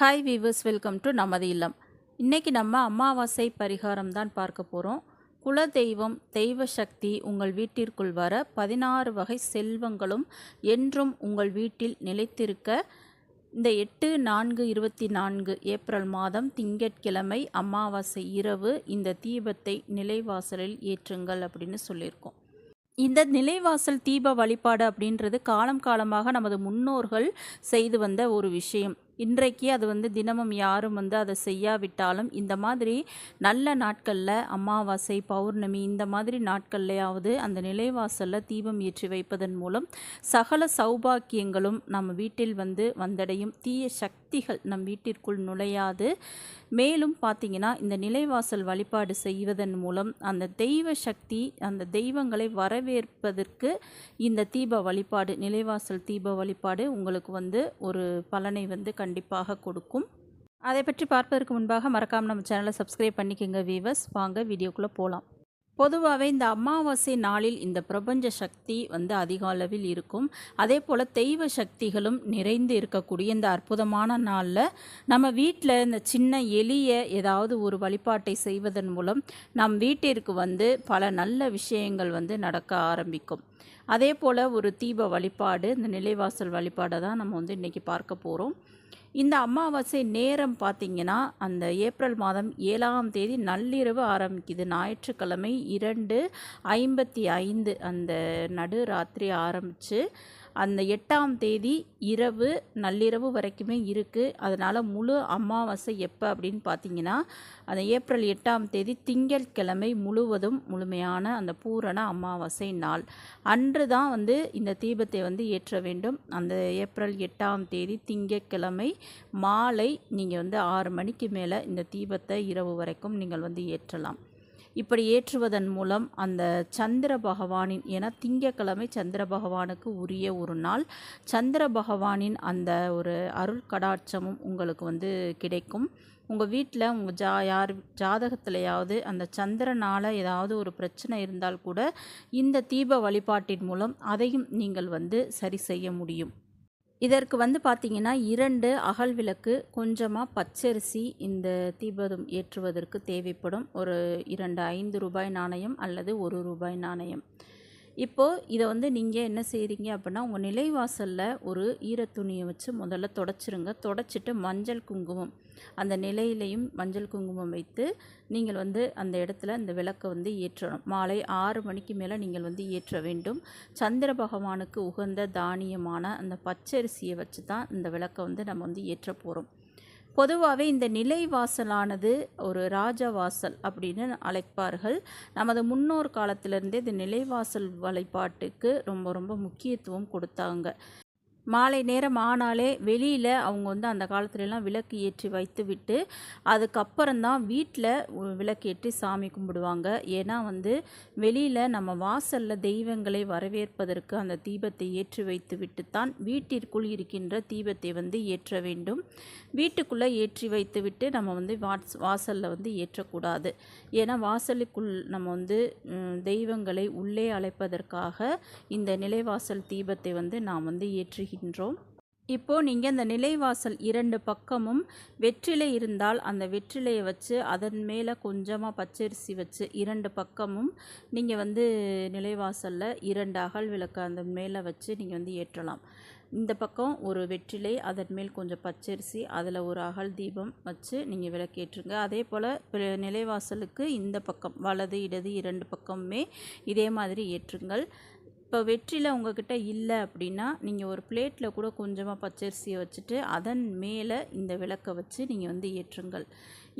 Hi viewers welcome to நமது இல்லம். இன்றைக்கி நம்ம அமாவாசை பரிகாரம் தான் பார்க்க போகிறோம் குலதெய்வம் தெய்வ சக்தி உங்கள் வீட்டிற்குள் வர பதினாறு வகை செல்வங்களும் என்றும் உங்கள் வீட்டில் நிலைத்திருக்க இந்த எட்டு நான்கு இருபத்தி நான்கு ஏப்ரல் மாதம் திங்கட்கிழமை அமாவாசை இரவு இந்த தீபத்தை நிலைவாசலில் ஏற்றுங்கள் அப்படின்னு சொல்லியிருக்கோம். இந்த நிலைவாசல் தீப வழிபாடு அப்படின்றது காலம் காலமாக நமது முன்னோர்கள் செய்து வந்த ஒரு விஷயம். இன்றைக்கு அது வந்து தினமும் யாரும் வந்து அதை செய்யாவிட்டாலும் இந்த மாதிரி நல்ல நாட்களில் அமாவாசை பௌர்ணமி இந்த மாதிரி நாட்கள்லையாவது அந்த நிலைவாசலில் தீபம் ஏற்றி வைப்பதன் மூலம் சகல சௌபாக்கியங்களும் நம்ம வீட்டில் வந்து வந்தடையும். தீய சக்திகள் நம் வீட்டிற்குள் நுழையாது. மேலும் பார்த்தீங்கன்னா இந்த நிலைவாசல் வழிபாடு செய்வதன் மூலம் அந்த தெய்வ சக்தி அந்த தெய்வங்களை வரவேற்பதற்கு இந்த தீப வழிபாடு நிலைவாசல் தீப வழிபாடு உங்களுக்கு வந்து ஒரு பலனை வந்து கண்டிப்பாக கொடுக்கும். அதை பற்றி பார்ப்பதற்கு முன்பாக மறக்காமல் நம்ம சேனலை சப்ஸ்கிரைப் பண்ணிக்கோங்க வீவர்ஸ் வாங்க வீடியோக்குள்ளே போகலாம் பொதுவாகவே இந்த அமாவாசை நாளில் இந்த பிரபஞ்ச சக்தி வந்து அதிக அளவில் இருக்கும். அதே போல் தெய்வ சக்திகளும் நிறைந்து இருக்கக்கூடிய இந்த அற்புதமான நாளில் நம்ம வீட்டில் இந்த சின்ன எளிய ஏதாவது ஒரு வழிபாட்டை செய்வதன் மூலம் நம் வீட்டிற்கு வந்து பல நல்ல விஷயங்கள் வந்து நடக்க ஆரம்பிக்கும். அதே போல் ஒரு தீப வழிபாடு இந்த நிலைவாசல் வழிபாடை தான் நம்ம வந்து இன்றைக்கி பார்க்க போகிறோம் இந்த அமாவாசை நேரம் பார்த்திங்கன்னா அந்த ஏப்ரல் மாதம் ஏழாம் தேதி நள்ளிரவு ஆரம்பிக்குது. ஞாயிற்றுக்கிழமை இரண்டு ஐம்பத்தி ஐந்து அந்த நடு ராத்திரி ஆரம்பித்து அந்த எட்டாம் தேதி இரவு நள்ளிரவு வரைக்குமே இருக்குது அதனால் முழு அமாவாசை எப்போ அப்படின்னு பார்த்தீங்கன்னா அந்த ஏப்ரல் எட்டாம் தேதி திங்கட்கிழமை முழுவதும் முழுமையான அந்த பூரண அமாவாசை நாள். அன்று தான் வந்து இந்த தீபத்தை வந்து ஏற்ற வேண்டும். அந்த ஏப்ரல் எட்டாம் தேதி திங்கட்கிழமை மாலை நீங்கள் வந்து ஆறு மணிக்கு மேலே இந்த தீபத்தை இரவு வரைக்கும் நீங்கள் வந்து ஏற்றலாம். இப்படி ஏற்றுவதன் மூலம் அந்த சந்திர பகவானின் என திங்கக்கிழமை சந்திர பகவானுக்கு உரிய ஒரு நாள். சந்திர பகவானின் அந்த ஒரு அருள் கடாட்சமும் உங்களுக்கு வந்து கிடைக்கும். உங்கள் வீட்டில் உங்கள் ஜா யார் ஜாதகத்திலையாவது அந்த சந்திரனால் ஏதாவது ஒரு பிரச்சனை இருந்தால் கூட இந்த தீப வழிபாட்டின் மூலம் அதையும் நீங்கள் வந்து சரி செய்ய முடியும். இதற்கு வந்து பார்த்திங்கன்னா இரண்டு அகல் விளக்கு கொஞ்சமாக பச்சரிசி இந்த தீபதம் ஏற்றுவதற்கு தேவைப்படும். ஒரு இரண்டு ஐந்து ரூபாய் நாணயம் அல்லது ஒரு ரூபாய் நாணயம். இப்போது இதை வந்து நீங்கள் என்ன செய்கிறீங்க அப்படின்னா உங்கள் நிலைவாசலில் ஒரு ஈரத்துணியை வச்சு முதல்ல தொடச்சிருங்க. தொடச்சிட்டு மஞ்சள் குங்குமம் அந்த நிலையிலையும் மஞ்சள் குங்குமம் வைத்து நீங்கள் வந்து அந்த இடத்துல அந்த விளக்கை வந்து ஏற்றணும். மாலை ஆறு மணிக்கு மேலே நீங்கள் வந்து ஏற்ற வேண்டும். சந்திர பகவானுக்கு உகந்த தானியமான அந்த பச்சரிசியை வச்சு தான் இந்த விளக்கை வந்து நம்ம வந்து ஏற்ற போகிறோம் பொதுவாகவே இந்த நிலைவாசலானது ஒரு ராஜவாசல் அப்படின்னு அழைப்பார்கள். நமது முன்னோர் காலத்திலிருந்தே இந்த நிலைவாசல் வழிபாட்டுக்கு ரொம்ப ரொம்ப முக்கியத்துவம் கொடுத்தாங்க. மாலை நேரம் ஆனாலே வெளியில் அவங்க வந்து அந்த காலத்துலலாம் விளக்கு ஏற்றி வைத்து விட்டு அதுக்கப்புறம்தான் வீட்டில் விளக்கு ஏற்றி சாமி கும்பிடுவாங்க. ஏன்னா வந்து வெளியில் நம்ம வாசலில் தெய்வங்களை வரவேற்பதற்கு அந்த தீபத்தை ஏற்றி வைத்து விட்டு தான் வீட்டிற்குள் இருக்கின்ற தீபத்தை வந்து ஏற்ற வேண்டும். வீட்டுக்குள்ளே ஏற்றி வைத்து விட்டு நம்ம வந்து வாட்ஸ் வாசலில் வந்து ஏற்றக்கூடாது. ஏன்னா வாசலுக்குள் நம்ம வந்து தெய்வங்களை உள்ளே அழைப்பதற்காக இந்த நிலைவாசல் தீபத்தை வந்து நாம் வந்து ஏற்றி இருக்கின்றோம் இப்போது நீங்கள் அந்த நிலைவாசல் இரண்டு பக்கமும் வெற்றிலை இருந்தால் அந்த வெற்றிலையை வச்சு அதன் மேலே கொஞ்சமாக பச்சரிசி வச்சு இரண்டு பக்கமும் நீங்கள் வந்து நிலைவாசலில் இரண்டு அகல் விளக்கு அந்த மேலே வச்சு நீங்கள் வந்து ஏற்றலாம். இந்த பக்கம் ஒரு வெற்றிலை அதன் மேல் கொஞ்சம் பச்சரிசி அதில் ஒரு அகல் தீபம் வச்சு நீங்கள் விளக்கேற்றுங்க. அதே போல் நிலைவாசலுக்கு இந்த பக்கம் வலது இடது இரண்டு பக்கமுமே இதே மாதிரி ஏற்றுங்கள். இப்போ வெற்றியில் உங்ககிட்ட இல்லை அப்படின்னா நீங்கள் ஒரு பிளேட்டில் கூட கொஞ்சமாக பச்சரிசியை வச்சுட்டு அதன் மேலே இந்த விளக்கை வச்சு நீங்கள் வந்து ஏற்றுங்கள்.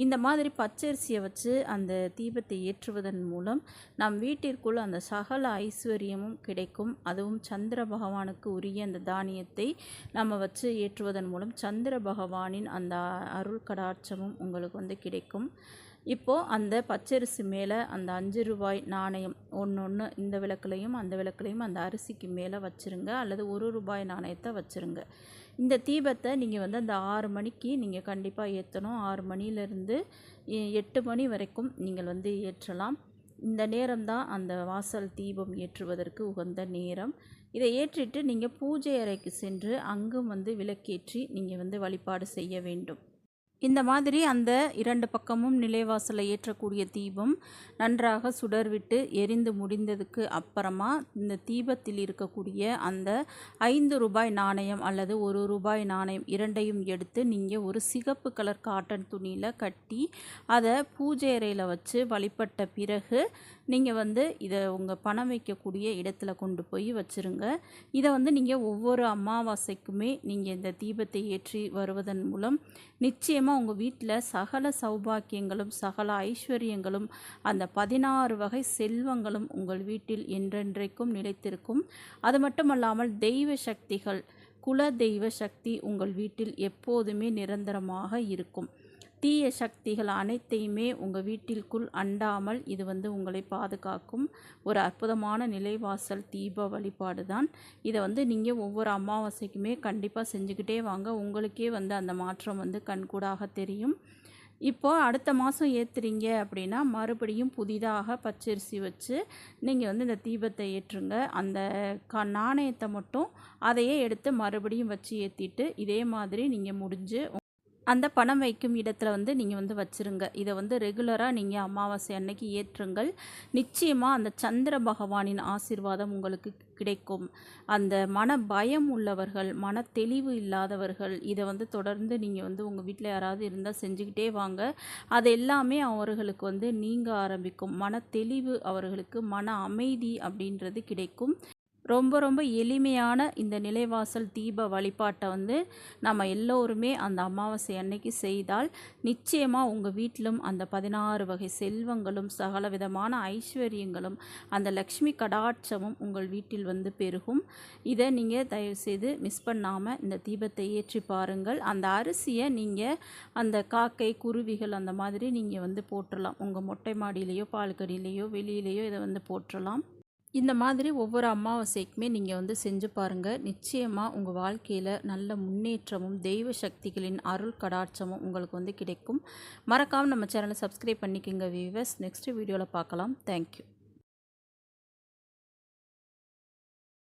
இந்த மாதிரி பச்சரிசியை வச்சு அந்த தீபத்தை ஏற்றுவதன் மூலம் நம் வீட்டிற்குள் அந்த சகல ஐஸ்வர்யமும் கிடைக்கும். அதுவும் சந்திர பகவானுக்கு உரிய அந்த தானியத்தை நம்ம வச்சு ஏற்றுவதன் மூலம் சந்திர பகவானின் அந்த அருள் கடாட்சமும் உங்களுக்கு வந்து கிடைக்கும். இப்போது அந்த பச்சரிசி மேலே அந்த அஞ்சு ரூபாய் நாணயம் ஒன்று ஒன்று இந்த விளக்குலையும் அந்த விளக்குலையும் அந்த அரிசிக்கு மேலே வச்சுருங்க. அல்லது ஒரு ரூபாய் நாணயத்தை வச்சுருங்க. இந்த தீபத்தை நீங்கள் வந்து அந்த ஆறு மணிக்கு நீங்கள் கண்டிப்பாக ஏற்றணும் ஆறு மணிலேருந்து எட்டு மணி வரைக்கும் நீங்கள் வந்து ஏற்றலாம். இந்த நேரம் தான் அந்த வாசல் தீபம் ஏற்றுவதற்கு உகந்த நேரம். இதை ஏற்றிட்டு நீங்கள் பூஜை அறைக்கு சென்று அங்கும் வந்து விளக்கேற்றி நீங்கள் வந்து வழிபாடு செய்ய வேண்டும். இந்த மாதிரி அந்த இரண்டு பக்கமும் நிலைவாசலை ஏற்றக்கூடிய தீபம் நன்றாக சுடர்விட்டு எரிந்து முடிந்ததுக்கு அப்புறமா இந்த தீபத்தில் இருக்கக்கூடிய அந்த ஐந்து ரூபாய் நாணயம் அல்லது ஒரு ரூபாய் நாணயம் இரண்டையும் எடுத்து நீங்கள் ஒரு சிகப்பு கலர் காட்டன் துணியில் கட்டி அதை பூஜை அறையில் வச்சு வழிபட்ட பிறகு நீங்கள் வந்து இதை உங்கள் பணம் வைக்கக்கூடிய இடத்துல கொண்டு போய் வச்சுருங்க. இதை வந்து நீங்கள் ஒவ்வொரு அமாவாசைக்குமே நீங்கள் இந்த தீபத்தை ஏற்றி வருவதன் மூலம் நிச்சயமாக உங்கள் வீட்டில் சகல சௌபாக்கியங்களும் சகல ஐஸ்வர்யங்களும் அந்த பதினாறு வகை செல்வங்களும் உங்கள் வீட்டில் என்றென்றைக்கும் நிலைத்திருக்கும். அது மட்டுமல்லாமல் தெய்வ சக்திகள் குல தெய்வ சக்தி உங்கள் வீட்டில் எப்போதுமே நிரந்தரமாக இருக்கும். தீய சக்திகள் அனைத்தையுமே உங்கள் வீட்டிற்குள் அண்டாமல் இது வந்து உங்களை பாதுகாக்கும் ஒரு அற்புதமான நிலைவாசல் தீப வழிபாடு தான். இதை வந்து நீங்கள் ஒவ்வொரு அமாவாசைக்குமே கண்டிப்பாக செஞ்சுக்கிட்டே வாங்க. உங்களுக்கே வந்து அந்த மாற்றம் வந்து கண்கூடாக தெரியும். இப்போ அடுத்த மாதம் ஏற்றுறீங்க அப்படின்னா மறுபடியும் புதிதாக பச்சரிசி வச்சு நீங்கள் வந்து இந்த தீபத்தை ஏற்றுங்க. அந்த க நாணயத்தை மட்டும் அதையே எடுத்து மறுபடியும் வச்சு ஏற்றிட்டு இதே மாதிரி நீங்கள் முடிஞ்சு அந்த பணம் வைக்கும் இடத்துல வந்து நீங்கள் வந்து வச்சுருங்க. இதை வந்து ரெகுலராக நீங்கள் அமாவாசை அன்னைக்கு ஏற்றுங்கள். நிச்சயமாக அந்த சந்திர பகவானின் ஆசீர்வாதம் உங்களுக்கு கிடைக்கும். அந்த மன பயம் உள்ளவர்கள் மன தெளிவு இல்லாதவர்கள் இதை வந்து தொடர்ந்து நீங்கள் வந்து உங்கள் வீட்டில் யாராவது இருந்தால் செஞ்சுக்கிட்டே வாங்க. அது எல்லாமே அவர்களுக்கு வந்து நீங்க ஆரம்பிக்கும். மன தெளிவு அவர்களுக்கு மன அமைதி அப்படின்றது கிடைக்கும். ரொம்ப ரொம்ப எளிமையான இந்த நிலைவாசல் தீப வழிபாட்டை வந்து நம்ம எல்லோருமே அந்த அமாவாசை அன்னைக்கு செய்தால் நிச்சயமாக உங்கள் வீட்டிலும் அந்த பதினாறு வகை செல்வங்களும் சகல விதமான ஐஸ்வர்யங்களும் அந்த லக்ஷ்மி கடாட்சமும் உங்கள் வீட்டில் வந்து பெருகும். இதை நீங்கள் தயவுசெய்து மிஸ் பண்ணாமல் இந்த தீபத்தை ஏற்றி பாருங்கள். அந்த அரிசியை நீங்கள் அந்த காக்கை குருவிகள் அந்த மாதிரி நீங்கள் வந்து போட்டுடலாம் உங்கள் மொட்டை மாடியிலையோ பால்கடியிலையோ வெளியிலேயோ இதை வந்து போட்டுடலாம் இந்த மாதிரி ஒவ்வொரு அமாவாசைக்குமே நீங்கள் வந்து செஞ்சு பாருங்கள் நிச்சயமாக உங்கள் வாழ்க்கையில் நல்ல முன்னேற்றமும் தெய்வ சக்திகளின் அருள் கடாட்சமும் உங்களுக்கு வந்து கிடைக்கும். மறக்காமல் நம்ம சேனலை சப்ஸ்கிரைப் பண்ணிக்கோங்க வீவர்ஸ் நெக்ஸ்ட் வீடியோவில் பார்க்கலாம். தேங்க்யூ